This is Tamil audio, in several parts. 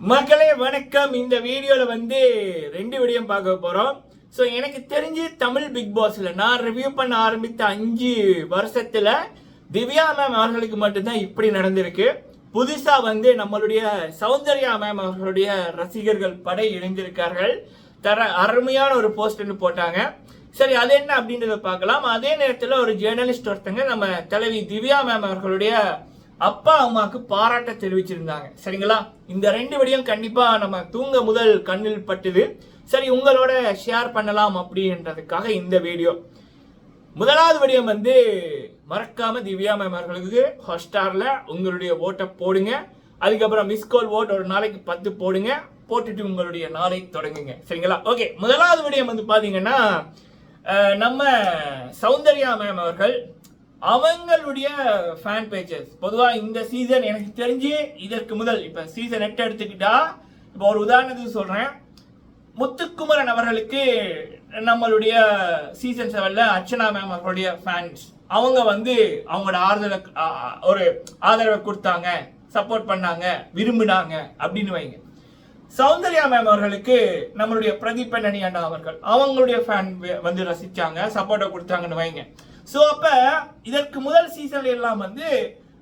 மக்களே வணக்கம். இந்த வீடியோல வந்து ரெண்டு வீடியோ பார்க்க போறோம். ஸோ எனக்கு தெரிஞ்சு தமிழ் பிக் பாஸ்ல நான் ரிவ்யூ பண்ண ஆரம்பித்த அஞ்சு வருஷத்துல திவ்யா மேம் அவர்களுக்கு மட்டும்தான் இப்படி நடந்திருக்கு. புதுசா வந்து நம்மளுடைய சௌந்தர்யா மேம் அவர்களுடைய ரசிகர்கள் படை இணைந்திருக்கார்கள். தர அருமையான ஒரு போஸ்ட்னு போட்டாங்க. சரி அது என்ன அப்படின்றத பார்க்கலாம். அதே நேரத்தில் ஒரு ஜேர்னலிஸ்ட் ஒருத்தங்க நம்ம தலைவி திவ்யா மேம் அவர்களுடைய அப்பா அம்மாவுக்கு பாராட்ட தெரிவிச்சிருந்தாங்க. சரிங்களா? இந்த ரெண்டு விடியும் கண்டிப்பா நம்ம தூங்க முதல் கண்ணில் பட்டுது. சரி உங்களோட ஷேர் பண்ணலாம் அப்படின்றதுக்காக இந்த வீடியோ முதலாவது விடயம் வந்து மறக்காம திவ்யா மேம் அவர்களுக்கு ஹாட்ஸ்டார்ல உங்களுடைய ஓட்டை போடுங்க. அதுக்கப்புறம் மிஸ் கால் ஓட் ஒரு நாளைக்கு பத்து போடுங்க. போட்டுட்டு உங்களுடைய நாளை தொடங்குங்க. சரிங்களா? ஓகே முதலாவது விடயம் வந்து பார்த்தீங்கன்னா நம்ம சௌந்தர்யா மேம் அவர்கள் அவங்களுடைய ஃபேன் பேஜஸ் பொதுவாக இந்த சீசன் எனக்கு தெரிஞ்சு இதற்கு முதல். இப்போ சீசன் எட்டு எடுத்துக்கிட்டா இப்போ ஒரு உதாரணத்துக்கு சொல்கிறேன் முத்துக்குமரன் அவர்களுக்கு நம்மளுடைய சீசன் செவனில் அர்ச்சனா மேம் அவர்களுடைய ஃபேன்ஸ் அவங்க வந்து அவங்களோட ஆறுதலை ஒரு ஆதரவை கொடுத்தாங்க சப்போர்ட் பண்ணாங்க விரும்பினாங்க அப்படின்னு வைங்க. சௌந்தர்யா மேம் அவர்களுக்கு நம்மளுடைய பிரதீப் அண்ணி அண்ணா அவர்கள் அவங்களுடைய ஃபேன் வந்து ரசிச்சாங்க சப்போர்ட்டை கொடுத்தாங்கன்னு வைங்க. ஸோ அப்போ இதற்கு முதல் சீசன்ல எல்லாம் வந்து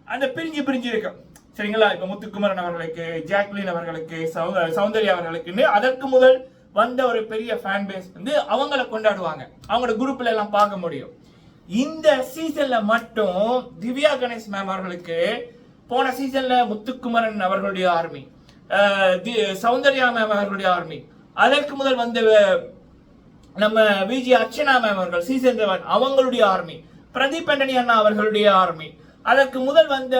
அந்த பிரிஞ்சு பிரிஞ்சு இருக்கும். சரிங்களா? இப்போ முத்துக்குமரன் அவர்களுக்கு ஜாக்லின் அவர்களுக்கு சௌ- சௌந்தர்யா அவர்களுக்குன்னு அதற்கு முதல் வந்த ஒரு பெரிய ஃபேன் பேஸ் வந்து அவங்கள கொண்டாடுவாங்க. அவங்களோட குரூப்ல எல்லாம் பார்க்க முடியும். இந்த சீசன்ல மட்டும் திவ்யா கணேஷ் மேம் அவர்களுக்கு போன சீசன்ல முத்துக்குமரன் அவர்களுடைய ஆர்மி சௌந்தர்யா மேம் அவர்களுடைய ஆர்மி அதற்கு முதல் வந்த நம்ம விஜி அர்ச்சனா மேம் அவர்கள் சீசன் அவங்களுடைய ஆர்மி பிரதீப் பெண்டனி அண்ணா அவர்களுடைய ஆர்மி அதற்கு முதல் வந்த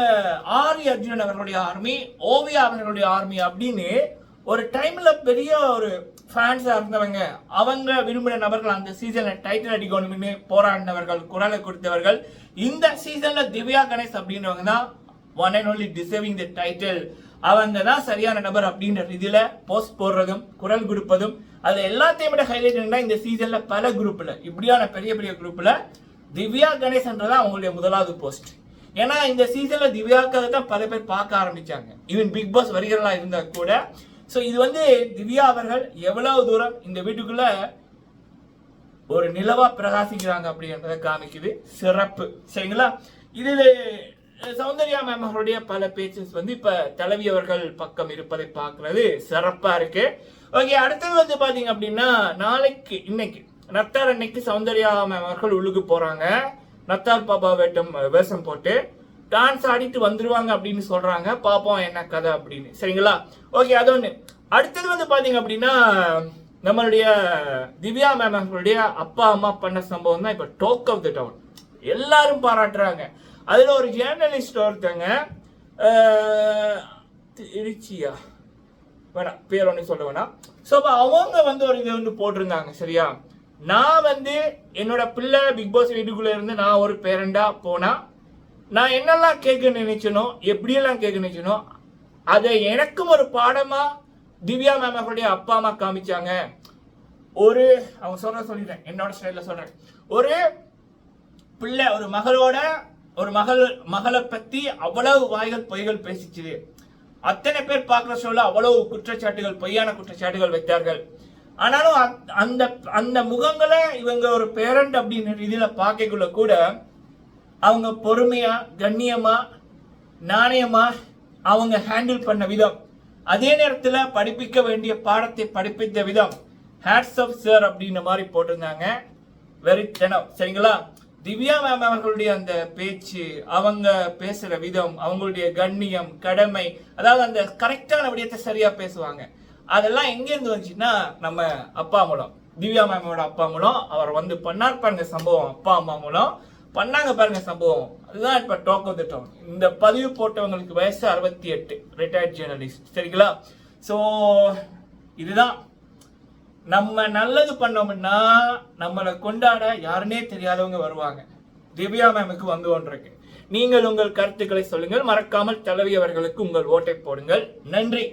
ஆரி அர்ஜுனன் அவர்களுடைய ஆர்மி ஓவியா அவர்களுடைய ஆர்மி அப்படின்னு ஒரு டைம்ல பெரிய ஒரு ஃபேன்ஸாக இருந்தவங்க. அவங்க விரும்பின நபர்கள் அந்த சீசன்ல டைட்டில் அடிக்கணும்னு போராடினவர்கள் குரலை கொடுத்தவர்கள். இந்த சீசன்ல திவ்யா கணேஷ் அப்படின்றவங்க தான் one and only deserving the title அவங்க தான் சரியான நபர் அப்படின்ற இதில் போஸ்ட் போடுறதும் குரல் கொடுப்பதும் அது எல்லாத்தையும் விட ஹைலைட் என்னன்னா இந்த சீசனில் பல குரூப்பில் இப்படியான பெரிய பெரிய குரூப்பில் திவ்யா கணேசன்றதான் அவங்களுடைய முதலாவது போஸ்ட் ஏன்னா இந்த சீசனில் திவ்யாக்காக தான் பல பேர் பார்க்க ஆரம்பித்தாங்க ஈவன் பிக் பாஸ் வருகிறலாம் இருந்தால் கூட. ஸோ இது வந்து திவ்யா அவர்கள் எவ்வளவு தூரம் இந்த வீட்டுக்குள்ளே ஒரு நிலவா பிரகாசிக்கிறாங்க அப்படின்றத காமிக்குது. சிறப்பு. சரிங்களா? இதில் சௌந்தர்யா மேம் அவருடைய பல பேச்சஸ் வந்து இப்ப தலைவி அவர்கள் பக்கம் இருப்பதை பார்க்கறது. சிறப்பா இருக்கு. ஓகே அடுத்தது வந்து பாத்தீங்க அப்படின்னா நாளைக்கு இன்னைக்கு நத்தார் அன்னைக்கு சௌந்தர்யா மேம் அவர்கள் உள்ளுக்கு போறாங்க. நத்தார் பாபா வேட்டம் வேஷம் போட்டு டான்ஸ் ஆடிட்டு வந்துருவாங்க அப்படின்னு சொல்றாங்க. பாப்போம் என்ன கதை அப்படின்னு. சரிங்களா? ஓகே அது ஒண்ணு. அடுத்தது வந்து பாத்தீங்க அப்படின்னா நம்மளுடைய திவ்யா மேம் அவர்களுடைய அப்பா அம்மா பண்ண சம்பவம் தான் இப்ப டோக் ஆஃப் த டவுன் எல்லாரும் பாராட்டுறாங்க. அதில் ஒரு ஜேர்னலிஸ்ட் ஒருத்தங்க திருச்சியா? வேணாம் பேர் ஒன்றும் சொல்ல வேணாம். ஸோ அவங்க வந்து ஒரு இது வந்து போட்டிருந்தாங்க சரியா? நான் வந்து என்னோட பிள்ளை பிக் பாஸ் வீட்டுக்குள்ளே இருந்து நான் ஒரு பேரண்டாக போனால் நான் என்னெல்லாம் கேட்க நினைச்சனோ எப்படியெல்லாம் கேட்க நினைச்சனோ அதை எனக்கும் ஒரு பாடமாக திவ்யா மேம் அவருடைய அப்பா அம்மா காமிச்சாங்க. ஒரு அவங்க சொல்கிற சொல்லிடுறேன். என்னோட ஸ்டைலில் சொல்கிறேன் ஒரு பிள்ளை ஒரு மகளோட ஒரு மகள் மகளை பத்தி அவ்வளவு வாய்கள் பொய்கள் பேசிச்சுது. அத்தனை பேர் பார்க்குற ஷோல அவ்வளவு குற்றச்சாட்டுகள் பொய்யான குற்றச்சாட்டுகள் வைத்தார்கள். ஆனாலும் அந்த அந்த முகங்களை இவங்க ஒரு பேரண்ட் அப்படின்ற ரீதியில் பார்க்கக்குள்ள கூட அவங்க பொறுமையா கண்ணியமா நாணயமா அவங்க ஹேண்டில் பண்ண விதம். அதே நேரத்தில் படிப்பிக்க வேண்டிய பாடத்தை படிப்பித்த விதம். ஹேட்ஸ் ஆஃப் சார் அப்படின்ற மாதிரி போட்டிருந்தாங்க. வெறித்தனம் சரிங்களா? திவ்யா மேம் அவர்களுடைய அந்த பேச்சு அவங்க பேசுற விதம் அவங்களுடைய கண்ணியம் கடமை அதாவது அந்த கரெக்டான விடயத்தை சரியா பேசுவாங்க. அதெல்லாம் எங்கேருந்து வந்துச்சுன்னா நம்ம அப்பா மூலம். திவ்யா மேமோட அப்பா மூலம். அவர் வந்து பண்ணார் பாருங்க சம்பவம் அப்பா அம்மா மூலம். பண்ணாங்க பாருங்க சம்பவம். அதுதான் இப்ப டாக் ஆஃப் த டவுன் இந்த பதிவு போட்டவங்களுக்கு வயசு அறுபத்தி எட்டு ரிட்டையர்ட் ஜேர்னலிஸ்ட் சரிங்களா? ஸோ இதுதான். நம்ம நல்லது பண்ணோம்னா நம்மளை கொண்டாட யாருனே தெரியாதவங்க வருவாங்க. திவ்யா மேமுக்கு வந்து ஒன்றிருக்கு நீங்கள் உங்கள் கருத்துக்களை சொல்லுங்கள். மறக்காமல் தலைவி அவர்களுக்கு உங்கள் ஓட்டை போடுங்கள். நன்றி.